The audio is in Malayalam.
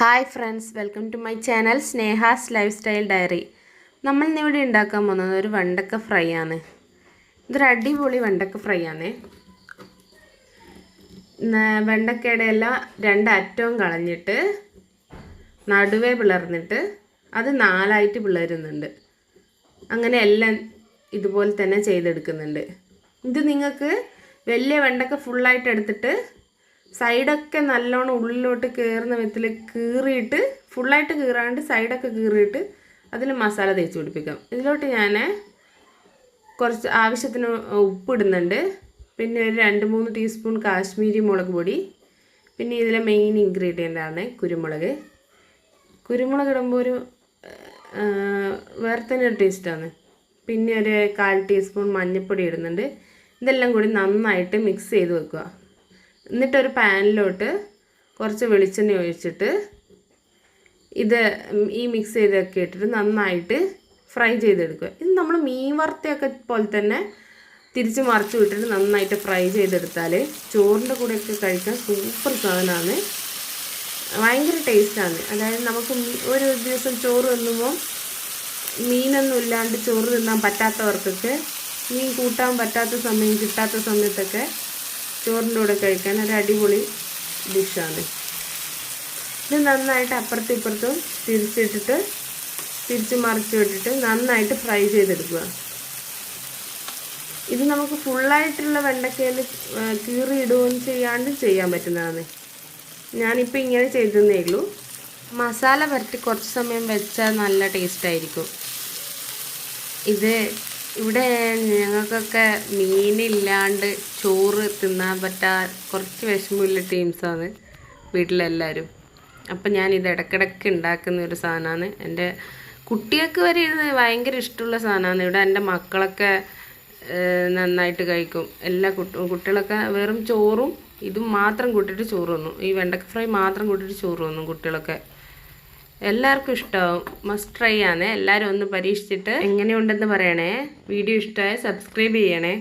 Hi friends welcome to my channel Sneha's lifestyle diary. നമ്മൾ ഇന്നിവിടെ ഉണ്ടാക്കാൻ പോകുന്നത് ഒരു വണ്ടക്ക ഫ്രൈ ആണ്. ഇതൊരു അടിപൊളി വണ്ടക്ക ഫ്രൈ ആണ്. വെണ്ടക്കയുടെ എല്ലാം രണ്ട് അറ്റവും കളഞ്ഞിട്ട് നടുവേ പിളർന്നിട്ട് അത് നാലായിട്ട് പിളരുന്നുണ്ട്. അങ്ങനെ എല്ലാം ഇതുപോലെ തന്നെ ചെയ്തെടുക്കുന്നുണ്ട്. ഇത് നിങ്ങൾക്ക് വലിയ വെണ്ടക്ക ഫുള്ളായിട്ട് എടുത്തിട്ട് സൈഡൊക്കെ നല്ലോണം ഉള്ളിലോട്ട് കയറുന്ന വിധത്തിൽ കീറിയിട്ട് ഫുള്ളായിട്ട് കീറാണ്ട് സൈഡൊക്കെ കീറിയിട്ട് അതിൽ മസാല തേച്ച് പിടിപ്പിക്കാം. ഇതിലോട്ട് ഞാൻ കുറച്ച് ആവശ്യത്തിന് ഉപ്പിടുന്നുണ്ട് പിന്നെ ഒരു രണ്ട് മൂന്ന് ടീസ്പൂൺ കാശ്മീരി മുളക് പൊടി. പിന്നെ ഇതിലെ മെയിൻ ഇൻഗ്രീഡിയന്റ് ആണ് കുരുമുളക്. കുരുമുളക് ഇടുമ്പോൾ ഒരു വേറെ തന്നെ ഒരു ടേസ്റ്റാണ് പിന്നെ ഒരു കാൽ ടീസ്പൂൺ മഞ്ഞൾപ്പൊടി ഇടുന്നുണ്ട്. ഇതെല്ലാം കൂടി നന്നായിട്ട് മിക്സ് ചെയ്ത് വെക്കുക. എന്നിട്ടൊരു പാനിലോട്ട് കുറച്ച് വെളിച്ചെണ്ണ ഒഴിച്ചിട്ട് ഇത് ഈ മിക്സ് ചെയ്തൊക്കെ ഇട്ടിട്ട് നന്നായിട്ട് ഫ്രൈ ചെയ്തെടുക്കുക. ഇത് നമ്മൾ മീൻ വറുത്തയൊക്കെ പോലെ തന്നെ തിരിച്ച് മറിച്ച് വിട്ടിട്ട് നന്നായിട്ട് ഫ്രൈ ചെയ്തെടുത്താൽ ചോറിന്റെ കൂടെയൊക്കെ കഴിക്കാൻ സൂപ്പർ സാധനമാണ് ഭയങ്കര ടേസ്റ്റാണ് അതായത് നമുക്ക് ഒരു ദിവസം ചോറ് തിന്നുമ്പോൾ മീനൊന്നും ഇല്ലാണ്ട് ചോറ് തിന്നാൻ പറ്റാത്തവർക്കൊക്കെ മീൻ കൂട്ടാൻ പറ്റാത്ത സമയം കിട്ടാത്ത സമയത്തൊക്കെ ചോറിന്റെ കൂടെ കഴിക്കാൻ ഒരു അടിപൊളി ഡിഷാണ്. ഇത് നന്നായിട്ട് അപ്പുറത്തും ഇപ്പുറത്തും തിരിച്ചിട്ടിട്ട് തിരിച്ച് മറിച്ച് വിട്ടിട്ട് നന്നായിട്ട് ഫ്രൈ ചെയ്തെടുക്കുക. ഇത് നമുക്ക് ഫുള്ളായിട്ടുള്ള വെണ്ടക്കയിൽ കീറി ഇടുകയും ചെയ്യാണ്ട് ചെയ്യാൻ പറ്റുന്നതാണ്. ഞാനിപ്പോൾ ഇങ്ങനെ ചെയ്തതേ ഉള്ളൂ. മസാല പരട്ടി കുറച്ച് സമയം വെച്ചാൽ നല്ല ടേസ്റ്റ് ആയിരിക്കും. ഇത് ഇവിടെ ഞങ്ങൾക്കൊക്കെ മീനില്ലാണ്ട് ചോറ് തിന്നാൻ പറ്റാ കുറച്ച് വിഷമമില്ല ടീംസാണ് വീട്ടിലെല്ലാവരും അപ്പം ഞാൻ ഇത് ഇടയ്ക്കിടയ്ക്ക് ഉണ്ടാക്കുന്ന ഒരു സാധനമാണ്. എന്റെ കുട്ടികൾക്ക് വരെ ഇത് ഭയങ്കര ഇഷ്ടമുള്ള സാധനമാണ്. ഇവിടെ എന്റെ മക്കളൊക്കെ നന്നായിട്ട് കഴിക്കും. എല്ലാ കുട്ടി കുട്ടികളൊക്കെ വെറും ചോറും ഇതും മാത്രം കൂട്ടിയിട്ട് ചോറ് തിന്നും. ഈ വെണ്ടക്ക ഫ്രൈ മാത്രം കൂട്ടിയിട്ട് ചോറ് തിന്നും കുട്ടികളൊക്കെ. എല്ലാവർക്കും ഇഷ്ടമാവും. മസ്റ്റ് ട്രൈ ആണ്. എല്ലാവരും ഒന്ന് പരീക്ഷിച്ചിട്ട് എങ്ങനെയുണ്ടെന്ന് പറയണേ. വീഡിയോ ഇഷ്ടമായ സബ്സ്ക്രൈബ് ചെയ്യണേ.